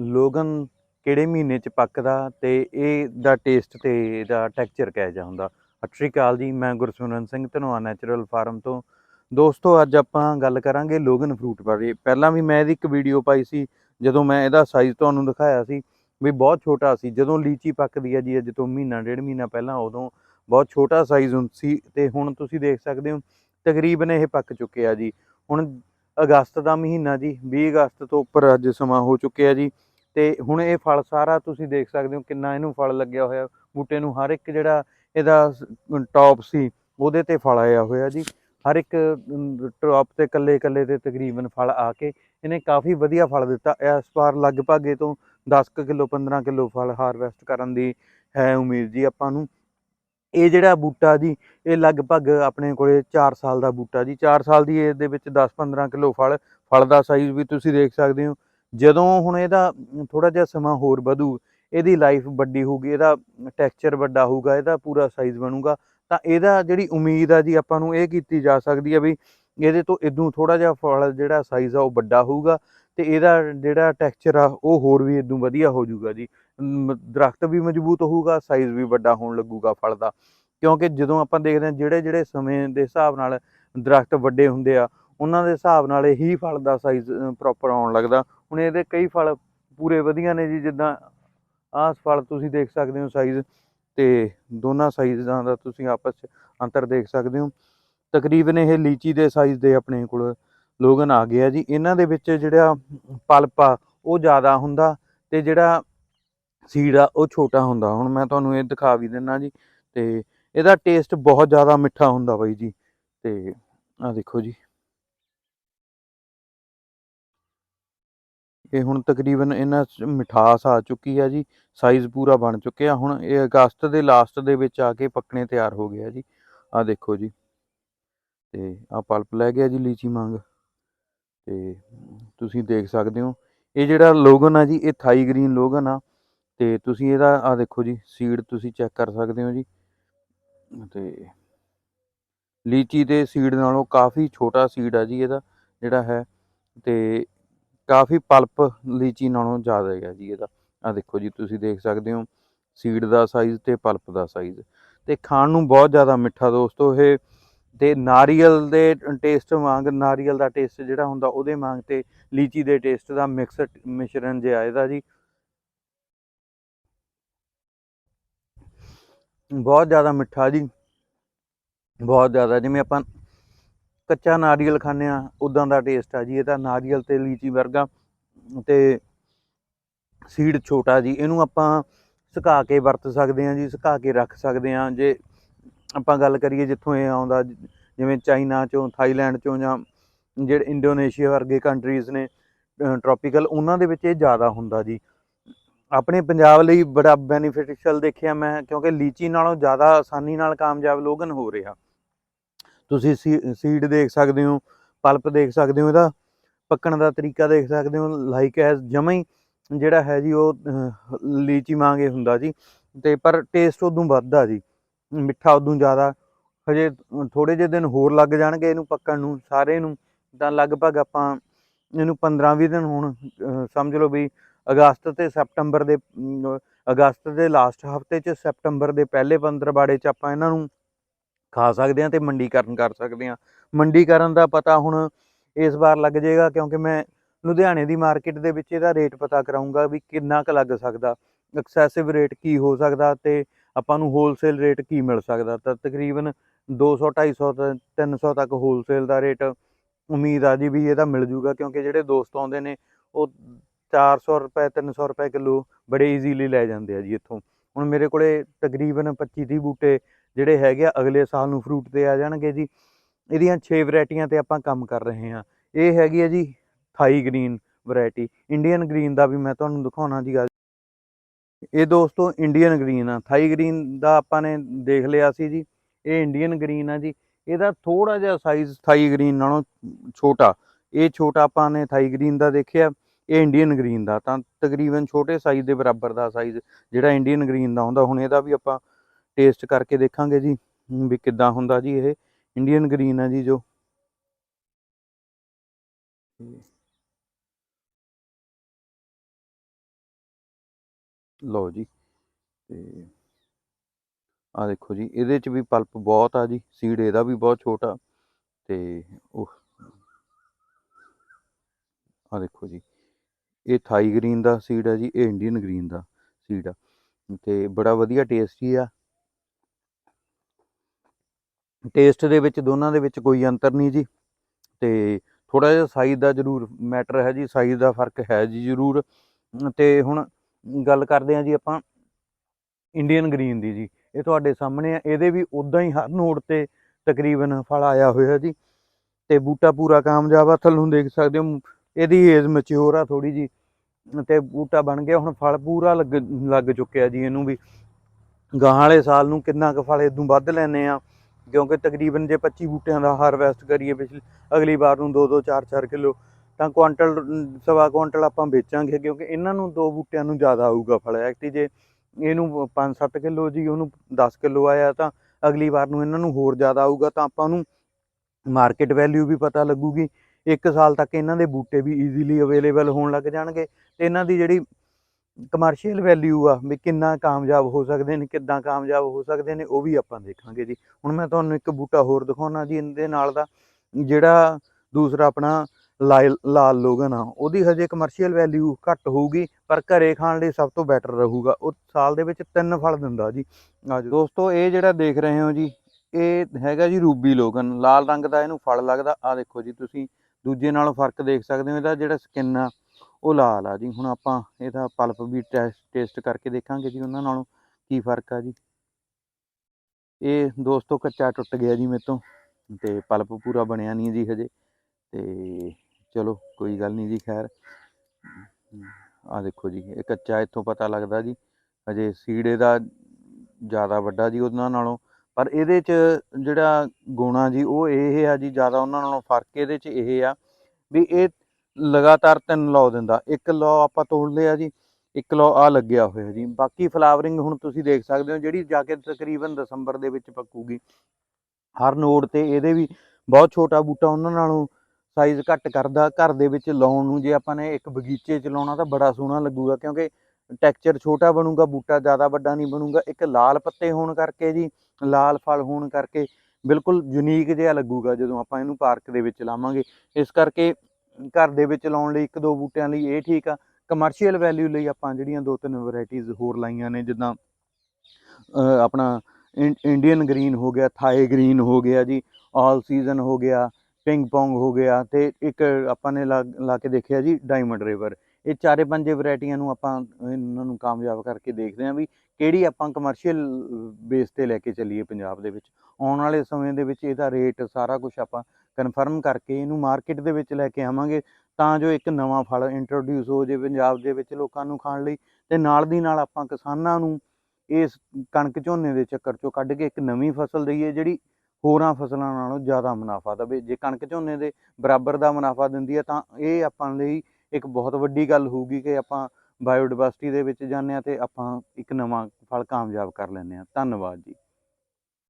Logan ਕਿਹੜੇ ਮਹੀਨੇ ਚ ਪੱਕਦਾ ਤੇ ਇਹ ਦਾ ਟੇਸਟ ਤੇ ਇਹਦਾ ਟੈਕਸਚਰ ਕਿਹੋ ਜਿਹਾ ਹੁੰਦਾ? ਸਤਿ ਸ਼੍ਰੀ ਅਕਾਲ ਜੀ, ਮੈਂ ਗੁਰਸਿਮਰਨ ਸਿੰਘ ਧਨਵਾ ਨੈਚੁਰਲ ਫਾਰਮ ਤੋਂ। ਦੋਸਤੋ, ਅੱਜ ਆਪਾਂ ਗੱਲ ਕਰਾਂਗੇ ਲੋਗਨ ਫਰੂਟ ਬਾਰੇ। ਪਹਿਲਾਂ ਵੀ ਮੈਂ ਇਹਦੀ ਇੱਕ ਵੀਡੀਓ ਪਾਈ ਸੀ, ਜਦੋਂ ਮੈਂ ਇਹਦਾ ਸਾਈਜ਼ ਤੁਹਾਨੂੰ ਦਿਖਾਇਆ ਸੀ, ਵੀ ਬਹੁਤ ਛੋਟਾ ਸੀ। ਜਦੋਂ ਲੀਚੀ ਪੱਕਦੀ ਹੈ ਜੀ, ਅੱਜ ਤੋਂ ਮਹੀਨਾ, ਡੇਢ ਮਹੀਨਾ ਪਹਿਲਾਂ ਉਦੋਂ ਬਹੁਤ ਛੋਟਾ ਸਾਈਜ਼ ਹੁੰਦਾ ਸੀ। ਤੇ ਹੁਣ ਤੁਸੀਂ ਦੇਖ ਸਕਦੇ ਹੋ, ਤਕਰੀਬਨ ਇਹ ਪੱਕ ਚੁੱਕੇ ਆ ਜੀ। ਹੁਣ ਅਗਸਤ ਦਾ ਮਹੀਨਾ ਜੀ 20 ਅਗਸਤ ਤੋਂ ਉੱਪਰ ਅੱਜ ਸਮਾਂ ਹੋ ਚੁੱਕਿਆ ਜੀ। ਤੇ ਹੁਣ ਇਹ ਫਲ ਸਾਰਾ ਤੁਸੀਂ ਦੇਖ ਸਕਦੇ ਹੋ ਕਿੰਨਾ ਇਹਨੂੰ ਫਲ ਲੱਗਿਆ ਹੋਇਆ। ਬੂਟੇ ਨੂੰ ਹਰ ਇੱਕ ਜਿਹੜਾ ਇਹਦਾ ਟੌਪ ਸੀ, ਉਹਦੇ ਤੇ ਫਲ ਆਇਆ ਹੋਇਆ ਜੀ। ਹਰ ਇੱਕ ਟੌਪ ਤੇ ਕੱਲੇ ਕੱਲੇ ਤੇ ਤਕਰੀਬਨ ਫਲ ਆ ਕੇ ਇਹਨੇ ਕਾਫੀ ਵਧੀਆ ਫਲ ਦਿੱਤਾ। ਇਸ ਵਾਰ ਲਗਭਗ ਇਹ ਤੋਂ 10 ਕਿਲੋ 15 ਕਿਲੋ ਫਲ ਹਾਰਵੈਸਟ ਕਰਨ ਦੀ ਹੈ ਉਮੀਦ ਜੀ ਆਪਾਂ ਨੂੰ। ਇਹ ਜਿਹੜਾ ਬੂਟਾ ਜੀ, ਇਹ ਲਗਭਗ ਆਪਣੇ ਕੋਲੇ 4 ਸਾਲ ਦਾ ਬੂਟਾ ਜੀ। 4 ਸਾਲ ਦੀ ਏਜ ਦੇ ਵਿੱਚ 10-15 ਕਿਲੋ ਫਲ ਫਲ ਦਾ ਸਾਈਜ਼ ਵੀ ਤੁਸੀਂ ਦੇਖ ਸਕਦੇ ਹੋ। ਜਦੋਂ ਹੁਣ ਇਹਦਾ ਥੋੜਾ ਜਿਹਾ ਸਮਾਂ ਹੋਰ ਵਧੂ, ਇਹਦੀ ਲਾਈਫ ਵੱਡੀ ਹੋਊਗੀ, ਇਹਦਾ ਟੈਕਸਚਰ ਵੱਡਾ ਹੋਊਗਾ, ਇਹਦਾ ਪੂਰਾ ਸਾਈਜ਼ ਬਣੂਗਾ, ਤਾਂ ਇਹਦਾ ਜਿਹੜੀ ਉਮੀਦ ਆ ਜੀ, ਆਪਾਂ ਨੂੰ ਇਹ ਕੀਤੀ ਜਾ ਸਕਦੀ ਹੈ ਵੀ ਇਹਦੇ ਤੋਂ ਇਦੋਂ ਥੋੜਾ ਜਿਹਾ ਫਲ ਜਿਹੜਾ ਸਾਈਜ਼ ਆ ਉਹ ਵੱਡਾ ਹੋਊਗਾ ਤੇ ਇਹਦਾ ਜਿਹੜਾ ਟੈਕਸਚਰ ਆ ਉਹ ਹੋਰ ਵੀ ਇਦੋਂ ਵਧੀਆ ਹੋ ਜਾਊਗਾ ਜੀ। ਦਰਖਤ ਵੀ ਮਜ਼ਬੂਤ ਹੋਊਗਾ ਸਾਈਜ਼ ਵੀ ਵੱਡਾ ਹੋਣ ਲੱਗੂਗਾ ਫਲ ਦਾ। ਕਿਉਂਕਿ ਜਦੋਂ ਆਪਾਂ ਦੇਖਦੇ ਹਾਂ, ਜਿਹੜੇ ਜਿਹੜੇ ਸਮੇਂ ਦੇ ਹਿਸਾਬ ਨਾਲ ਦਰਖਤ ਵੱਡੇ ਹੁੰਦੇ ਆ, ਉਹਨਾਂ ਦੇ ਹਿਸਾਬ ਨਾਲ ਹੀ ਫਲ ਦਾ ਸਾਈਜ਼ ਪ੍ਰੋਪਰ ਆਉਣ ਲੱਗਦਾ। ਹੁਣ ਇਹਦੇ ਕਈ ਫਲ ਪੂਰੇ ਵਧੀਆ ਨੇ ਜੀ, ਜਿੱਦਾਂ ਆਹ ਫਲ ਤੁਸੀਂ ਦੇਖ ਸਕਦੇ ਹੋ ਸਾਈਜ਼ ਤੇ ਦੋਨਾਂ ਸਾਈਜ਼ਾਂ ਦਾ ਤੁਸੀਂ ਆਪਸ 'ਚ ਅੰਤਰ ਦੇਖ ਸਕਦੇ ਹੋ। ਤਕਰੀਬਨ ਇਹ ਲੀਚੀ ਦੇ ਸਾਈਜ਼ ਦੇ ਆਪਣੇ ਕੋਲ ਲੋਗਨ ਆ ਗਿਆ ਜੀ। ਇਹਨਾਂ ਦੇ ਵਿੱਚ ਜਿਹੜਾ ਪਲਪ ਆ, ਉਹ ਜ਼ਿਆਦਾ ਹੁੰਦਾ ਤੇ ਜਿਹੜਾ ਸੀਡ ਆ ਉਹ ਛੋਟਾ ਹੁੰਦਾ। ਹੁਣ ਮੈਂ ਤੁਹਾਨੂੰ ਇਹ ਦਿਖਾ ਵੀ ਦਿੰਨਾ ਜੀ ਤੇ ਇਹਦਾ ਟੇਸਟ ਬਹੁਤ ਜ਼ਿਆਦਾ ਮਿੱਠਾ ਹੁੰਦਾ ਬਾਈ ਜੀ। ਤੇ ਆ ਦੇਖੋ ਜੀ। ਇਹ ਹੁਣ ਤਕਰੀਬਨ ਇਹਨਾਂ ਮਿਠਾਸ ਆ ਚੁੱਕੀ ਆ ਜੀ। ਸਾਈਜ਼ ਪੂਰਾ ਬਣ ਚੁੱਕਿਆ। ਹੁਣ ਇਹ ਅਗਸਤ ਦੇ ਲਾਸਟ ਦੇ ਵਿੱਚ ਆ ਕੇ ਪੱਕਣੇ ਤਿਆਰ ਹੋ ਗਿਆ ਜੀ। ਆ ਦੇਖੋ ਜੀ। ਤੇ ਆ ਪਲਪ ਲੈ ਗਿਆ ਜੀ ਲੀਚੀ ਮੰਗ ਤੇ ਤੁਸੀਂ ਦੇਖ ਸਕਦੇ ਹੋ। ਇਹ ਜਿਹੜਾ ਲੋਗਨ ਆ ਜੀ, ਇਹ ਥਾਈ ਗ੍ਰੀਨ ਲੋਗਨ ਆ। ਤੇ ਤੁਸੀਂ ਇਹਦਾ ਆ ਦੇਖੋ ਜੀ ਸੀਡ ਤੁਸੀਂ ਚੈੱਕ ਕਰ ਸਕਦੇ ਹੋ ਜੀ। ਤੇ ਲੀਚੀ ਦੇ ਸੀਡ ਨਾਲੋਂ ਕਾਫੀ ਛੋਟਾ ਸੀਡ ਆ ਜੀ ਇਹਦਾ, ਜਿਹੜਾ ਹੈ। ਤੇ ਕਾਫੀ ਪਲਪ ਲੀਚੀ ਨਾਲੋਂ ਜ਼ਿਆਦਾ ਹੈਗਾ ਜੀ ਇਹਦਾ। ਆ ਦੇਖੋ ਜੀ, ਤੁਸੀਂ ਦੇਖ ਸਕਦੇ ਹੋ ਸੀਡ ਦਾ ਸਾਈਜ਼ ਤੇ ਪਲਪ ਦਾ ਸਾਈਜ਼ ਤੇ ਖਾਣ ਨੂੰ ਬਹੁਤ ਜ਼ਿਆਦਾ ਮਿੱਠਾ ਦੋਸਤੋ, ਇਹ ਤੇ ਨਾਰੀਅਲ ਦੇ ਟੇਸਟ ਵਾਂਗ, ਨਾਰੀਅਲ ਦਾ ਟੇਸਟ ਜਿਹੜਾ ਹੁੰਦਾ, ਉਹਦੇ ਵਾਂਗ ਤੇ ਲੀਚੀ ਦੇ ਟੇਸਟ ਦਾ ਮਿਕਸ ਮਿਸ਼ਰਣ ਜਿਹਾ ਇਹਦਾ ਜੀ। ਬਹੁਤ ਜ਼ਿਆਦਾ ਮਿੱਠਾ ਜੀ। ਬਹੁਤ ਜ਼ਿਆਦਾ, ਜਿਵੇਂ ਆਪਾਂ ਕੱਚਾ ਨਾਰੀਅਲ ਖਾਂਦੇ ਆ ਉਦਾਂ ਦਾ ਟੇਸਟ ਆ ਜੀ। ਇਹਦਾ ਨਾਰੀਅਲ ਤੇ ਲੀਚੀ ਵਰਗਾ ਤੇ ਸੀਡ ਛੋਟਾ ਜੀ। ਇਹਨੂੰ ਆਪਾਂ ਸੁਕਾ ਕੇ ਵਰਤ ਸਕਦੇ ਆ ਜੀ, ਸੁਕਾ ਕੇ ਰੱਖ ਸਕਦੇ ਆ ਜੇ ਆਪਾਂ ਗੱਲ ਕਰੀਏ ਜਿੱਥੋਂ ਇਹ ਆਉਂਦਾ, ਜਿਵੇਂ ਚਾਈਨਾ ਚੋਂ, ਥਾਈਲੈਂਡ ਚੋਂ ਜਾਂ ਜਿਹੜੇ ਇੰਡੋਨੇਸ਼ੀਆ ਵਰਗੇ ਕੰਟਰੀਜ਼ ਨੇ ਟ੍ਰੋਪੀਕਲ ਉਹਨਾਂ ਦੇ ਵਿੱਚ ਇਹ ਜ਼ਿਆਦਾ ਹੁੰਦਾ ਜੀ। ਆਪਣੇ ਪੰਜਾਬ ਲਈ ਬੜਾ ਬੈਨੀਫਿਸ਼ੀਅਲ ਦੇਖਿਆ ਮੈਂ ਕਿਉਂਕਿ ਲੀਚੀ ਨਾਲੋਂ ਜ਼ਿਆਦਾ ਆਸਾਨੀ ਨਾਲ ਕਾਮਯਾਬ ਲੋਗਨ ਹੋ ਰਿਹਾ। ਤੁਸੀਂ ਸੀਡ ਦੇਖ ਸਕਦੇ ਹੋ ਪਲਪ ਦੇਖ ਸਕਦੇ ਹੋ ਇਹਦਾ ਪੱਕਣ ਦਾ ਤਰੀਕਾ ਦੇਖ ਸਕਦੇ ਹੋ ਲਾਈਕ ਐਸ ਜਮਾ ਹੀ ਜਿਹੜਾ ਹੈ ਜੀ ਉਹ ਅਹ, ਲੀਚੀ ਵਾਂਗੇ ਹੁੰਦਾ ਜੀ। ਤੇ ਪਰ ਟੇਸਟ ਉਦੋਂ ਵੱਧਦਾ ਜੀ ਮਿੱਠਾ ਉਦੋਂ ਜ਼ਿਆਦਾ ਹਜੇ ਥੋੜੇ ਜਿਹੇ ਦਿਨ ਹੋਰ ਲੱਗ ਜਾਣਗੇ ਇਹਨੂੰ ਪੱਕਣ ਨੂੰ ਸਾਰੇ ਨੂੰ ਤਾਂ ਲਗਭਗ ਆਪਾਂ ਇਹਨੂੰ 15-20 ਦਿਨ ਹੁਣ ਸਮਝ ਲਓ ਵੀ ਅਗਸਤ ਤੇ ਸੈਪਟੰਬਰ ਦੇ ਅਗਸਤ ਦੇ ਲਾਸਟ ਹਫ਼ਤੇ ਚ ਸੈਪਟੰਬਰ ਦੇ ਪਹਿਲੇ ਪੰਦਰਵਾੜੇ ਚ ਆਪਾਂ ਇਹਨਾਂ ਨੂੰ ਖਾ ਸਕਦੇ ਹਾਂ ਤੇ ਮੰਡੀਕਰਨ ਕਰ ਸਕਦੇ ਹਾਂ। ਮੰਡੀਕਰਨ ਦਾ ਪਤਾ ਹੁਣ ਇਸ ਵਾਰ ਲੱਗ ਜਾਏਗਾ ਕਿਉਂਕਿ ਮੈਂ ਲੁਧਿਆਣੇ ਦੀ ਮਾਰਕੀਟ ਦੇ ਵਿੱਚ ਇਹਦਾ ਰੇਟ ਪਤਾ ਕਰਾਉਂਗਾ ਵੀ ਕਿੰਨਾ ਕੁ ਲੱਗ ਸਕਦਾ ਐਕਸੈਸਿਵ ਰੇਟ ਕੀ ਹੋ ਸਕਦਾ ਤੇ ਆਪਾਂ ਨੂੰ ਹੋਲਸੇਲ ਰੇਟ ਕੀ ਮਿਲ ਸਕਦਾ। ਤਾਂ ਤਕਰੀਬਨ 200 250 ਤੇ 300 ਤੱਕ ਹੋਲਸੇਲ ਦਾ ਰੇਟ ਉਮੀਦ ਆ ਜੀ ਵੀ ਇਹਦਾ ਮਿਲ ਜੂਗਾ ਕਿਉਂਕਿ ਜਿਹੜੇ ਦੋਸਤ ਆਉਂਦੇ ਨੇ ਉਹ 400 ਰੁਪਏ 300 ਰੁਪਏ ਕਿਲੋ ਬੜੇ ਈਜ਼ੀਲੀ ਲੈ ਜਾਂਦੇ ਆ ਜੀ ਇੱਥੋਂ। ਹੁਣ ਮੇਰੇ ਕੋਲੇ ਤਕਰੀਬਨ 25 30 ਬੂਟੇ ਜਿਹੜੇ ਹੈਗੇ ਆ, ਅਗਲੇ ਸਾਲ ਨੂੰ ਫਰੂਟ ਤੇ ਆ ਜਾਣਗੇ ਜੀ। ਇਹਦੀਆਂ 6 ਵੈਰਾਈਟੀਆਂ ਤੇ ਆਪਾਂ ਕੰਮ ਕਰ ਰਹੇ ਹਾਂ। ਇਹ ਹੈਗੀ ਆ ਜੀ Thai green variety. Indian green ਦਾ ਵੀ ਮੈਂ ਤੁਹਾਨੂੰ ਦਿਖਾਉਣਾ ਜੀ ਗੱਲ। ਇਹ ਦੋਸਤੋ ਇੰਡੀਅਨ ਗ੍ਰੀਨ ਆ। ਥਾਈ ਗ੍ਰੀਨ ਦਾ ਆਪਾਂ ਨੇ ਦੇਖ ਲਿਆ ਸੀ ਜੀ। ਇਹ ਇੰਡੀਅਨ ਗ੍ਰੀਨ ਆ ਜੀ। ਇਹਦਾ ਥੋੜਾ ਜਿਹਾ ਸਾਈਜ਼ ਥਾਈ ਗ੍ਰੀਨ ਨਾਲੋਂ ਛੋਟਾ। ਇਹ ਛੋਟਾ ਆਪਾਂ ਨੇ ਥਾਈ ਗ੍ਰੀਨ ਦਾ ਦੇਖਿਆ। ਇਹ ਇੰਡੀਅਨ ਗ੍ਰੀਨ ਦਾ, ਤਾਂ ਤਕਰੀਬਨ ਛੋਟੇ ਸਾਈਜ਼ ਦੇ ਬਰਾਬਰ ਦਾ ਸਾਈਜ਼ ਜਿਹੜਾ ਇੰਡੀਅਨ ਗ੍ਰੀਨ ਦਾ ਹੁੰਦਾ, ਹੁਣ ਇਹਦਾ ਵੀ ਆਪਾਂ ਟੇਸਟ ਕਰਕੇ ਦੇਖਾਂਗੇ ਜੀ, ਵੀ ਕਿੱਦਾਂ ਹੁੰਦਾ ਜੀ ਇਹ ਇੰਡੀਅਨ ਗ੍ਰੀਨ ਆ ਜੀ ਜੋ। ਲਓ ਜੀ, ਤੇ ਆ ਦੇਖੋ ਜੀ, ਇਹਦੇ ਚ ਵੀ ਪਲਪ ਬਹੁਤ ਆ ਜੀ ਸੀਡ ਇਹਦਾ ਵੀ ਬਹੁਤ ਛੋਟਾ, ਤੇ ਉਹ ਆ ਦੇਖੋ ਜੀ ਇਹ ਥਾਈ ਗ੍ਰੀਨ ਦਾ ਸੀਡ ਆ ਜੀ, ਇਹ ਇੰਡੀਅਨ ਗ੍ਰੀਨ ਦਾ ਸੀਡ ਆ। ਤੇ ਬੜਾ ਵਧੀਆ ਟੇਸਟੀ ਆ। ਟੇਸਟ ਦੇ ਵਿੱਚ, ਦੋਨਾਂ ਦੇ ਵਿੱਚ ਕੋਈ ਅੰਤਰ ਨਹੀਂ ਜੀ। ਤੇ ਥੋੜਾ ਜਿਹਾ ਸਾਈਜ਼ ਦਾ ਜ਼ਰੂਰ ਮੈਟਰ ਹੈ ਜੀ ਸਾਈਜ਼ ਦਾ ਫ਼ਰਕ ਹੈ ਜੀ ਜ਼ਰੂਰ। ਅਮ ਤੇ ਹੁਣ ਗੱਲ ਕਰਦੇ ਹਾਂ ਜੀ ਆਪਾਂ ਇੰਡੀਅਨ ਗ੍ਰੀਨ ਦੀ ਜੀ। ਇਹ ਤੁਹਾਡੇ ਸਾਹਮਣੇ ਆ। ਇਹਦੇ ਵੀ ਉਦਾਂ ਹੀ ਹਰ ਨੋਟ ਤੇ ਤਕਰੀਬਨ ਫਲ ਆਇਆ ਹੋਇਆ ਜੀ। ਤੇ ਬੂਟਾ ਪੂਰਾ ਕਾਮਯਾਬ ਆ। ਥੱਲੋਂ ਦੇਖ ਸਕਦੇ ਹੋ ਇਹਦੀ ਏਜ ਮੈਚਿਓਰ ਆ ਥੋੜੀ ਜੀ ਤੇ ਬੂਟਾ ਬਣ ਗਿਆ, ਹੁਣ ਫਲ ਪੂਰਾ ਲੱਗ ਲੱਗ ਚੁੱਕਿਆ ਜੀ ਇਹਨੂੰ ਵੀ। ਗਾਂ ਵਾਲੇ ਸਾਲ ਨੂੰ ਕਿੰਨਾ ਕੁ ਫਲ ਇਦੋਂ ਵੱਧ ਲੈਨੇ ਆ, ਕਿਉਂਕਿ ਤਕਰੀਬਨ ਜੇ 25 ਬੂਟਿਆਂ ਦਾ ਹਾਰਵੈਸਟ ਕਰੀਏ ਪਿਛਲੀ, ਅਗਲੀ ਵਾਰ ਨੂੰ 2-2 4-4 ਕਿਲੋ, ਤਾਂ ਕੁਆਂਟਲ, ਸਵਾ ਕੁਆਂਟਲ ਆਪਾਂ ਵੇਚਾਂਗੇ, ਕਿਉਂਕਿ ਇਹਨਾਂ ਨੂੰ ਦੋ ਬੂਟਿਆਂ ਨੂੰ ਜ਼ਿਆਦਾ ਆਊਗਾ ਫਲ। ਐਕਟੀ ਜੇ ਇਹਨੂੰ 5-7 ਕਿਲੋ ਜੀ, ਉਹਨੂੰ 10 ਕਿਲੋ ਆਇਆ ਤਾਂ ਅਗਲੀ ਵਾਰ ਨੂੰ ਇਹਨਾਂ ਨੂੰ ਹੋਰ ਜ਼ਿਆਦਾ ਆਊਗਾ, ਤਾਂ ਆਪਾਂ ਨੂੰ ਮਾਰਕੀਟ ਵੈਲਿਊ ਵੀ ਪਤਾ ਲੱਗੂਗੀ। ਇੱਕ ਸਾਲ ਤੱਕ ਇਹਨਾਂ ਦੇ ਬੂਟੇ ਵੀ ਈਜ਼ੀਲੀ ਅਵੇਲੇਬਲ ਹੋਣ ਲੱਗ ਜਾਣਗੇ ਤੇ ਇਹਨਾਂ ਦੀ ਜਿਹੜੀ ਕਮਰਸ਼ੀਅਲ ਵੈਲਿਊ ਆ ਵੀ ਕਿੰਨਾ ਕਾਮਯਾਬ ਹੋ ਸਕਦੇ ਨੇ, ਕਿੱਦਾਂ ਕਾਮਯਾਬ ਹੋ ਸਕਦੇ ਨੇ, ਉਹ ਵੀ ਆਪਾਂ ਦੇਖਾਂਗੇ ਜੀ। ਹੁਣ ਮੈਂ ਤੁਹਾਨੂੰ ਇੱਕ ਬੂਟਾ ਹੋਰ ਦਿਖਾਉਣਾ ਜੀ ਇਹਦੇ ਨਾਲ ਦਾ, ਜਿਹੜਾ ਦੂਸਰਾ ਆਪਣਾ ਲਾਇਲ ਲਾਲ ਲੋਗਨ ਆ, ਉਹਦੀ ਹਜੇ ਕਮਰਸ਼ੀਅਲ ਵੈਲਿਊ ਘੱਟ ਹੋਊਗੀ, ਪਰ ਘਰੇ ਖਾਣ ਲਈ ਸਭ ਤੋਂ ਬੈਟਰ ਰਹੂਗਾ। ਉਹ ਸਾਲ ਦੇ ਵਿੱਚ ਤਿੰਨ ਫਲ ਦਿੰਦਾ ਜੀ। ਦੋਸਤੋ, ਇਹ ਜਿਹੜਾ ਦੇਖ ਰਹੇ ਹੋ ਜੀ, ਇਹ ਹੈਗਾ ਜੀ ਰੂਬੀ ਲੋਗਨ, ਲਾਲ ਰੰਗ ਦਾ ਇਹਨੂੰ ਫਲ ਲੱਗਦਾ। ਆ ਦੇਖੋ ਜੀ ਤੁਸੀਂ ਦੂਜੇ ਨਾਲੋਂ ਫ਼ਰਕ ਦੇਖ ਸਕਦੇ ਹੋ, ਇਹਦਾ ਜਿਹੜਾ ਸਕਿਨ ਆ, ਉਹ ਲਾਲ ਆ ਜੀ। ਹੁਣ ਆਪਾਂ ਇਹਦਾ ਪਲਪ ਵੀ ਟੈਸਟ ਕਰਕੇ ਦੇਖਾਂਗੇ ਜੀ ਉਹਨਾਂ ਨਾਲੋਂ ਕੀ ਫ਼ਰਕ ਆ ਜੀ। ਇਹ ਦੋਸਤੋ ਕੱਚਾ ਟੁੱਟ ਗਿਆ ਜੀ ਮੇਰੇ ਤੋਂ ਤੇ ਪਲਪ ਪੂਰਾ ਬਣਿਆ ਨਹੀਂ ਜੀ ਹਜੇ ਤੇ ਚਲੋ ਕੋਈ ਗੱਲ ਨਹੀਂ ਜੀ, ਖੈਰ। ਆ ਦੇਖੋ ਜੀ, ਇਹ ਕੱਚਾ ਇੱਥੋਂ ਪਤਾ ਲੱਗਦਾ ਜੀ। ਹਜੇ ਸੀੜੇ ਦਾ ਜ਼ਿਆਦਾ ਵੱਡਾ ਜੀ ਉਹਨਾਂ ਨਾਲੋਂ ਪਰ ਇਹਦੇ 'ਚ ਜਿਹੜਾ ਗੁਣਾ ਜੀ, ਉਹ ਇਹ ਆ ਜੀ, ਜ਼ਿਆਦਾ ਉਹਨਾਂ ਨਾਲੋਂ ਫ਼ਰਕ ਇਹਦੇ 'ਚ ਇਹ ਆ ਵੀ ਇਹ ਲਗਾਤਾਰ ਤਿੰਨ ਲੌ ਦਿੰਦਾ। ਇੱਕ ਲੌ ਆਪਾਂ ਤੋੜ ਲਿਆ ਜੀ, ਇੱਕ ਲੌ ਆ ਲੱਗਿਆ ਹੋਇਆ ਜੀ। ਬਾਕੀ ਫਲਾਵਰਿੰਗ ਹੁਣ ਤੁਸੀਂ ਦੇਖ ਸਕਦੇ ਹੋ, ਜਿਹੜੀ ਜਾ ਕੇ ਤਕਰੀਬਨ ਦਸੰਬਰ ਦੇ ਵਿੱਚ ਪੱਕੂਗੀ। ਹਰ ਨੋਡ ਤੇ ਇਹਦੇ ਵੀ ਬਹੁਤ ਛੋਟਾ ਬੂਟਾ ਉਹਨਾਂ ਨਾਲੋਂ ਸਾਈਜ਼ ਘੱਟ ਕਰਦਾ। ਘਰ ਦੇ ਵਿੱਚ ਲਾਉਣ ਨੂੰ ਜੇ ਆਪਾਂ ਨੇ ਇੱਕ ਬਗੀਚੇ 'ਚ ਲਾਉਣਾ ਤਾਂ ਬੜਾ ਸੋਹਣਾ ਲੱਗੂਗਾ, ਕਿਉਂਕਿ ਟੈਕਸਚਰ ਛੋਟਾ ਬਣੂਗਾ, ਬੂਟਾ ਜ਼ਿਆਦਾ ਵੱਡਾ ਨਹੀਂ ਬਣੂਗਾ, ਇੱਕ ਲਾਲ ਪੱਤੇ ਹੋਣ ਕਰਕੇ ਜੀ, ਲਾਲ ਫਲ ਹੋਣ ਕਰਕੇ ਬਿਲਕੁਲ ਯੂਨੀਕ ਜਿਹਾ ਲੱਗੂਗਾ ਜਦੋਂ ਆਪਾਂ ਇਹਨੂੰ ਪਾਰਕ ਦੇ ਵਿੱਚ ਲਾਵਾਂਗੇ। ਇਸ ਕਰਕੇ ਘਰ ਦੇ ਵਿੱਚ ਲਾਉਣ ਲਈ ਇੱਕ ਦੋ ਬੂਟਿਆਂ ਲਈ ਇਹ ਠੀਕ ਆ ਕਮਰਸ਼ੀਅਲ ਵੈਲਿਊ ਲਈ ਆਪਾਂ ਜਿਹੜੀਆਂ ਦੋ ਤਿੰਨ ਵੈਰਾਈਟੀਆਂ ਹੋਰ ਲਾਈਆਂ ਨੇ, ਜਿੱਦਾਂ ਆਪਣਾ ਇੰਡੀਅਨ ਗ੍ਰੀਨ ਹੋ ਗਿਆ ਥਾਈ ਗ੍ਰੀਨ ਹੋ ਗਿਆ ਜੀ ਆਲ ਸੀਜ਼ਨ ਹੋ ਗਿਆ ਪਿੰਗ ਪੋਂਗ ਹੋ ਗਿਆ ਤੇ ਇੱਕ ਆਪਾਂ ਨੇ ਲਾ ਲਾ ਕੇ ਦੇਖਿਆ ਜੀ ਡਾਇਮੰਡ ਰਿਵਰ ਇਹ ਚਾਰੇ ਪੰਜੇ ਵੈਰਾਈਟੀਆਂ ਨੂੰ ਆਪਾਂ ਇਹਨਾਂ ਨੂੰ ਕਾਮਯਾਬ ਕਰਕੇ ਦੇਖਦੇ ਹਾਂ ਵੀ ਕਿਹੜੀ ਆਪਾਂ ਕਮਰਸ਼ੀਅਲ ਬੇਸ ਤੇ ਲੈ ਕੇ ਚੱਲੀਏ ਪੰਜਾਬ ਦੇ ਵਿੱਚ। ਆਉਣ ਵਾਲੇ ਸਮੇਂ ਦੇ ਵਿੱਚ ਇਹਦਾ ਰੇਟ ਸਾਰਾ ਕੁਝ ਆਪਾਂ ਕਨਫਰਮ ਕਰਕੇ ਇਹਨੂੰ ਮਾਰਕੀਟ ਦੇ ਵਿੱਚ ਲੈ ਕੇ ਆਵਾਂਗੇ ਤਾਂ ਜੋ ਇੱਕ ਨਵਾਂ ਫਲ ਇੰਟਰੋਡਿਊਸ ਹੋ ਜੇ ਪੰਜਾਬ ਦੇ ਵਿੱਚ ਲੋਕਾਂ ਨੂੰ ਖਾਣ ਲਈ ਤੇ ਨਾਲ ਦੀ ਨਾਲ ਆਪਾਂ ਕਿਸਾਨਾਂ ਨੂੰ ਇਸ ਕਣਕ ਝੋਨੇ ਦੇ ਚੱਕਰ ਚੋਂ ਕੱਢ ਕੇ ਇੱਕ ਨਵੀਂ ਫਸਲ ਦਈਏ ਜਿਹੜੀ ਹੋਰਾਂ ਫਸਲਾਂ ਨਾਲੋਂ ਜ਼ਿਆਦਾ ਮੁਨਾਫਾ ਦੇਵੇ। ਜੇ ਕਣਕ ਝੋਨੇ ਦੇ ਬਰਾਬਰ ਦਾ ਮੁਨਾਫਾ ਦਿੰਦੀ ਹੈ ਤਾਂ ਇਹ ਆਪਾਂ ਲਈ ਇੱਕ ਬਹੁਤ ਵੱਡੀ ਗੱਲ ਹੋਊਗੀ ਕਿ ਆਪਾਂ ਬਾਇਓਡਿਵਰਸਿਟੀ ਦੇ ਵਿੱਚ ਜਾਂਦੇ ਹਾਂ ਤੇ ਆਪਾਂ ਇੱਕ ਨਵਾਂ ਫਲ ਕਾਮਯਾਬ ਕਰ ਲੈਂਦੇ ਹਾਂ। ਧੰਨਵਾਦ ਜੀ।